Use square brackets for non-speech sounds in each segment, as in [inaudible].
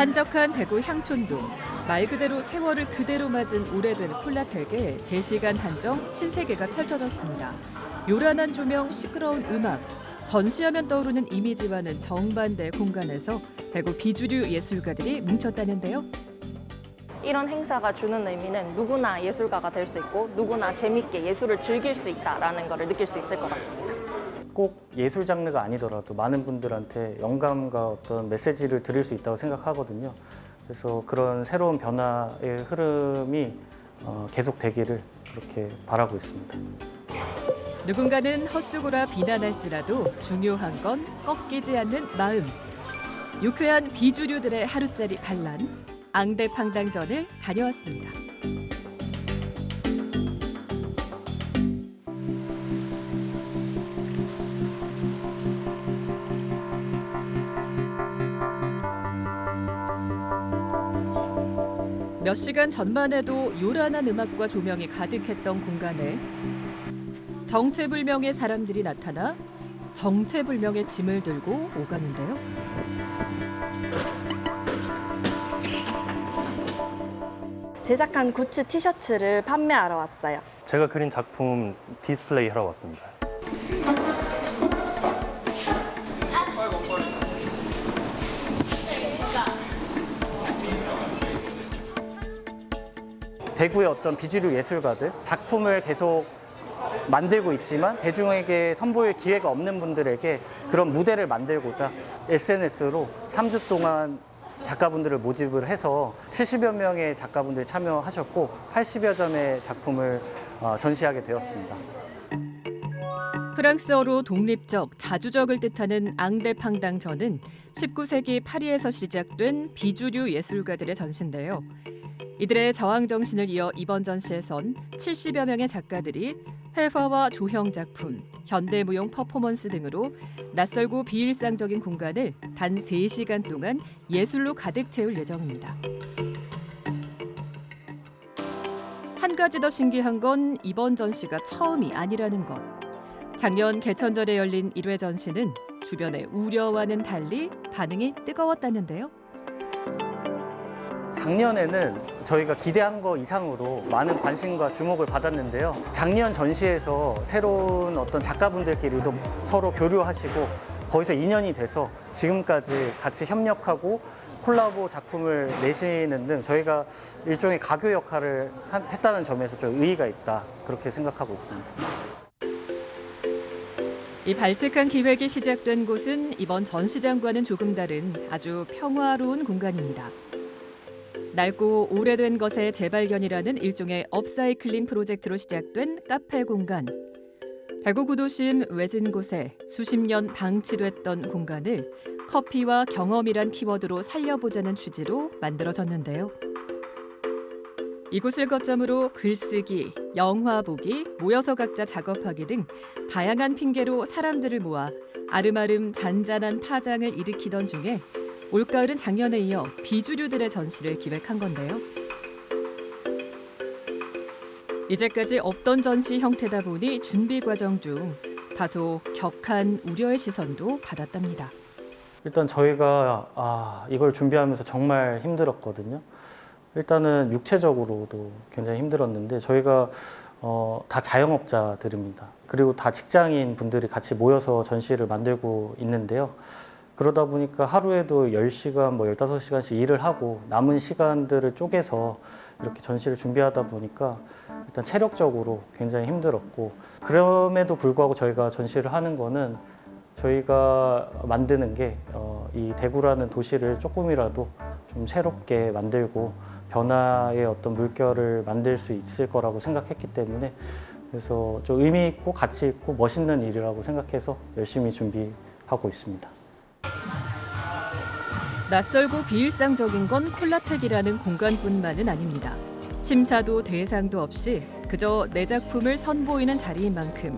한적한 대구 향촌동. 말 그대로 세월을 그대로 맞은 오래된 콜라텍에 3시간 한정 신세계가 펼쳐졌습니다. 요란한 조명, 시끄러운 음악. 전시하면 떠오르는 이미지와는 정반대 공간에서 대구 비주류 예술가들이 뭉쳤다는데요. 이런 행사가 주는 의미는 누구나 예술가가 될 수 있고 누구나 재밌게 예술을 즐길 수 있다라는 것을 느낄 수 있을 것 같습니다. 꼭 예술 장르가 아니더라도 많은 분들한테 영감과 어떤 메시지를 드릴 수 있다고 생각하거든요. 그래서 그런 새로운 변화의 흐름이 어, 계속 되기를 그렇게 바라고 있습니다. 누군가는 헛수고라 비난할지라도 중요한 건 꺾이지 않는 마음. 유쾌한 비주류들의 하루짜리 반란. 앙대팡당전을 다녀왔습니다. 몇 시간 전만 해도 요란한 음악과 조명이 가득했던 공간에 정체불명의 사람들이 나타나 정체불명의 짐을 들고 오가는데요. 제작한 굿즈 티셔츠를 판매하러 왔어요. 제가 그린 작품 디스플레이 하러 왔습니다. 대구의 어떤 비주류 예술가들 작품을 계속 만들고 있지만 대중에게 선보일 기회가 없는 분들에게 그런 무대를 만들고자 SNS로 3주 동안 작가분들을 모집을 해서 70여 명의 작가분들이 참여하셨고 80여 점의 작품을 어, 전시하게 되었습니다. 프랑스어로 독립적, 자주적을 뜻하는 앙대팡당전은 19세기 파리에서 시작된 비주류 예술가들의 전시인데요. 이들의 저항 정신을 이어 이번 전시에선 70여 명의 작가들이 회화와 조형 작품, 현대무용 퍼포먼스 등으로 낯설고 비일상적인 공간을 단 3시간 동안 예술로 가득 채울 예정입니다. 한 가지 더 신기한 건 이번 전시가 처음이 아니라는 것. 작년 개천절에 열린 1회 전시는 주변의 우려와는 달리 반응이 뜨거웠다는데요. 작년에는 저희가 기대한 거 이상으로 많은 관심과 주목을 받았는데요. 작년 전시에서 새로운 어떤 작가분들끼리도 서로 교류하시고 거기서 인연이 돼서 지금까지 같이 협력하고 콜라보 작품을 내시는 등 저희가 일종의 가교 역할을 한- 했다는 점에서 좀 의의가 있다 그렇게 생각하고 있습니다. 이 발칙한 기획이 시작된 곳은 이번 전시장과는 조금 다른 아주 평화로운 공간입니다. 낡고 오래된 것의 재발견이라는 일종의 업사이클링 프로젝트로 시작된 카페 공간. 대구 구도심 외진 곳에 수십 년 방치됐던 공간을 커피와 경험이란 키워드로 살려보자는 취지로 만들어졌는데요. 이곳을 거점으로 글쓰기, 영화 보기, 모여서 각자 작업하기 등 다양한 핑계로 사람들을 모아 아름아름 잔잔한 파장을 일으키던 중에 올가을은 작년에 이어 비주류들의 전시를 기획한 건데요. 이제까지 없던 전시 형태다 보니 준비 과정 중 다소 격한 우려의 시선도 받았답니다. 일단 저희가 아, 이걸 준비하면서 정말 힘들었거든요. 일단은 육체적으로도 굉장히 힘들었는데 저희가 어, 다 자영업자들입니다. 그리고 다 직장인 분들이 같이 모여서 전시를 만들고 있는데요. 그러다 보니까 하루에도 10시간, 뭐 15시간씩 일을 하고 남은 시간들을 쪼개서 이렇게 전시를 준비하다 보니까 일단 체력적으로 굉장히 힘들었고 그럼에도 불구하고 저희가 전시를 하는 거는 저희가 만드는 게 이 대구라는 도시를 조금이라도 좀 새롭게 만들고 변화의 어떤 물결을 만들 수 있을 거라고 생각했기 때문에 그래서 좀 의미 있고 가치 있고 멋있는 일이라고 생각해서 열심히 준비하고 있습니다. 낯설고 비일상적인 건 콜라텍이라는 공간뿐만은 아닙니다. 심사도 대상도 없이 그저 내 작품을 선보이는 자리인 만큼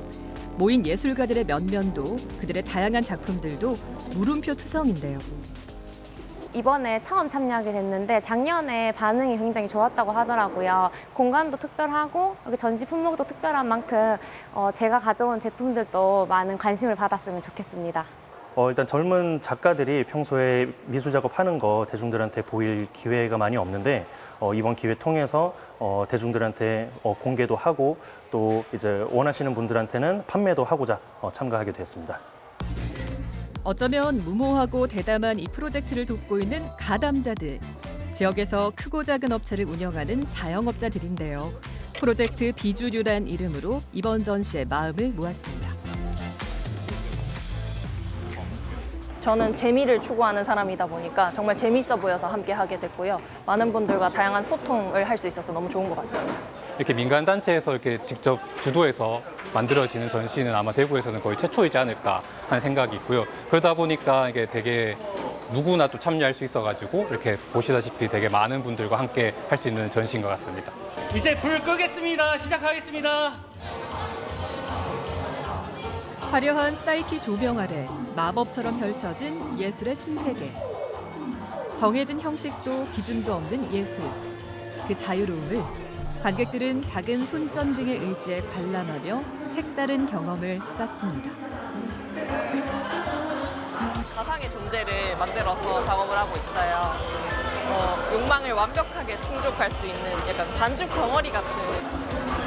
모인 예술가들의 면면도 그들의 다양한 작품들도 물음표 투성인데요. 이번에 처음 참여하게 됐는데 작년에 반응이 굉장히 좋았다고 하더라고요. 공간도 특별하고 여기 전시 품목도 특별한 만큼 어, 제가 가져온 제품들도 많은 관심을 받았으면 좋겠습니다. 어, 일단 젊은 작가들이 평소에 미술 작업하는 거 대중들한테 보일 기회가 많이 없는데 어, 이번 기회 통해서 어, 대중들한테 어, 공개도 하고 또 이제 원하시는 분들한테는 판매도 하고자 어, 참가하게 됐습니다. 어쩌면 무모하고 대담한 이 프로젝트를 돕고 있는 가담자들. 지역에서 크고 작은 업체를 운영하는 자영업자들인데요. 프로젝트 비주류란 이름으로 이번 전시에 마음을 모았습니다. 저는 재미를 추구하는 사람이다 보니까 정말 재밌어 보여서 함께 하게 됐고요. 많은 분들과 다양한 소통을 할 수 있어서 너무 좋은 것 같습니다. 이렇게 민간 단체에서 이렇게 직접 주도해서 만들어지는 전시는 아마 대구에서는 거의 최초이지 않을까 하는 생각이 있고요. 그러다 보니까 이게 되게 누구나 또 참여할 수 있어가지고 이렇게 보시다시피 되게 많은 분들과 함께 할 수 있는 전시인 것 같습니다. 이제 불 끄겠습니다. 시작하겠습니다. 화려한 사이키 조명 아래 마법처럼 펼쳐진 예술의 신세계. 정해진 형식도 기준도 없는 예술. 그 자유로움을 관객들은 작은 손전 등의 의지에 관람하며 색다른 경험을 쌓습니다. 가상의 존재를 만들어서 작업을 하고 있어요. 어, 욕망을 완벽하게 충족할 수 있는 약간 반죽 덩어리 같은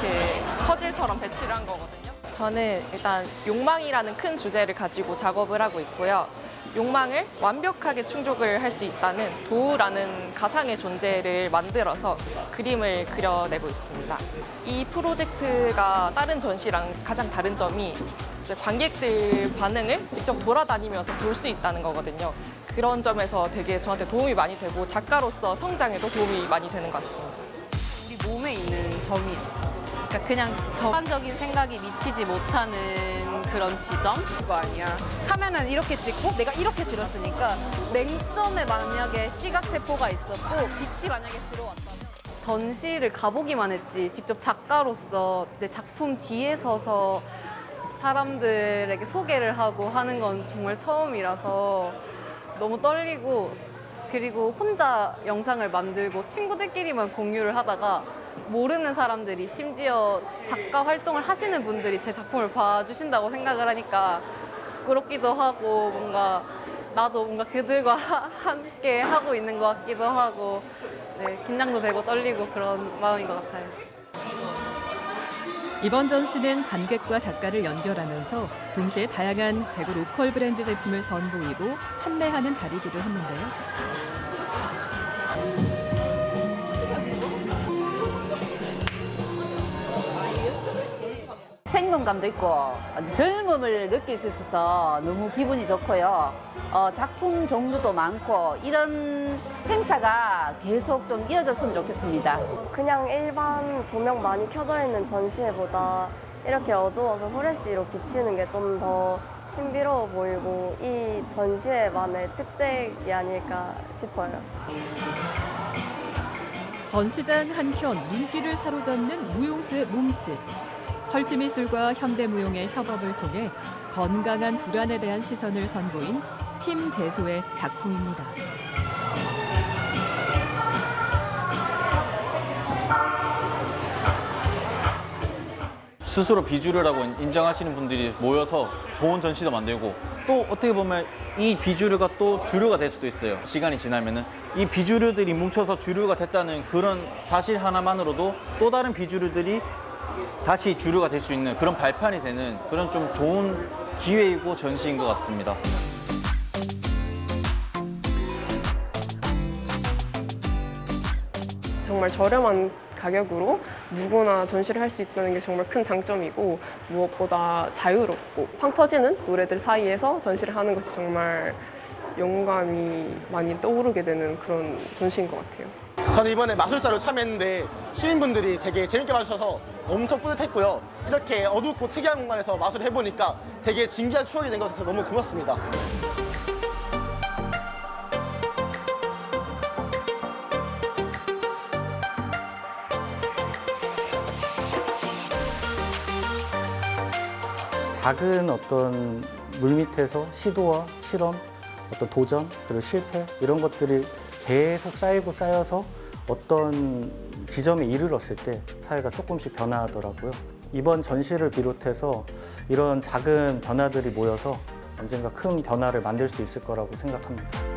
그 퍼즐처럼 배치를 한 거거든요. 저는 일단 욕망이라는 큰 주제를 가지고 작업을 하고 있고요. 욕망을 완벽하게 충족을 할 수 있다는 도우라는 가상의 존재를 만들어서 그림을 그려내고 있습니다. 이 프로젝트가 다른 전시랑 가장 다른 점이 관객들 반응을 직접 돌아다니면서 볼 수 있다는 거거든요. 그런 점에서 되게 저한테 도움이 많이 되고 작가로서 성장에도 도움이 많이 되는 것 같습니다. 우리 몸에 있는 점이에요. 그러니까 그냥 전반적인 생각이 미치지 못하는 그런 지점? 그거 아니야. 화면은 이렇게 찍고 내가 이렇게 들었으니까 맹점에 만약에 시각 세포가 있었고 빛이 만약에 들어왔다면. 전시를 가보기만 했지. 직접 작가로서 내 작품 뒤에 서서 사람들에게 소개를 하고 하는 건 정말 처음이라서 너무 떨리고 그리고 혼자 영상을 만들고 친구들끼리만 공유를 하다가 모르는 사람들이 심지어 작가 활동을 하시는 분들이 제 작품을 봐주신다고 생각을 하니까 부끄럽기도 하고 뭔가 나도 뭔가 그들과 하- [laughs] 함께 하고 있는 것 같기도 하고 네, 긴장도 되고 떨리고 그런 마음인 것 같아요. 이번 전시는 관객과 작가를 연결하면서 동시에 다양한 대구 로컬 브랜드 제품을 선보이고 판매하는 자리이기도 했는데요. 생동감도 있고 젊음을 느낄 수 있어서 너무 기분이 좋고요. 어, 작품 종류도 많고 이런 행사가 계속 좀 이어졌으면 좋겠습니다. 그냥 일반 조명 많이 켜져 있는 전시회보다 이렇게 어두워서 후레쉬로 비치는 게 좀 더 신비로워 보이고 이 전시회만의 특색이 아닐까 싶어요. 전시장 한켠 눈길을 사로잡는 무용수의 몸짓. 설치 미술과 현대 무용의 협업을 통해 건강한 불안에 대한 시선을 선보인 팀 제소의 작품입니다. 스스로 비주류라고 인정하시는 분들이 모여서 좋은 전시도 만들고 또 어떻게 보면 이 비주류가 또 주류가 될 수도 있어요. 시간이 지나면은 이 비주류들이 뭉쳐서 주류가 됐다는 그런 사실 하나만으로도 또 다른 비주류들이 다시 주류가 될 수 있는 그런 발판이 되는 그런 좀 좋은 기회이고 전시인 것 같습니다. 정말 저렴한 가격으로 누구나 전시를 할 수 있다는 게 정말 큰 장점이고 무엇보다 자유롭고 팡 터지는 노래들 사이에서 전시를 하는 것이 정말 영감이 많이 떠오르게 되는 그런 전시인 것 같아요. 저는 이번에 마술사로 참여했는데 시민분들이 되게 재밌게 봐주셔서 엄청 뿌듯했고요. 이렇게 어둡고 특이한 공간에서 마술을 해보니까 되게 진기한 추억이 된 것 같아서 너무 고맙습니다. 작은 어떤 물 밑에서 시도와 실험, 어떤 도전, 그리고 실패 이런 것들이 계속 쌓이고 쌓여서 어떤 지점에 이르렀을 때 사회가 조금씩 변화하더라고요. 이번 전시를 비롯해서 이런 작은 변화들이 모여서 언젠가 큰 변화를 만들 수 있을 거라고 생각합니다.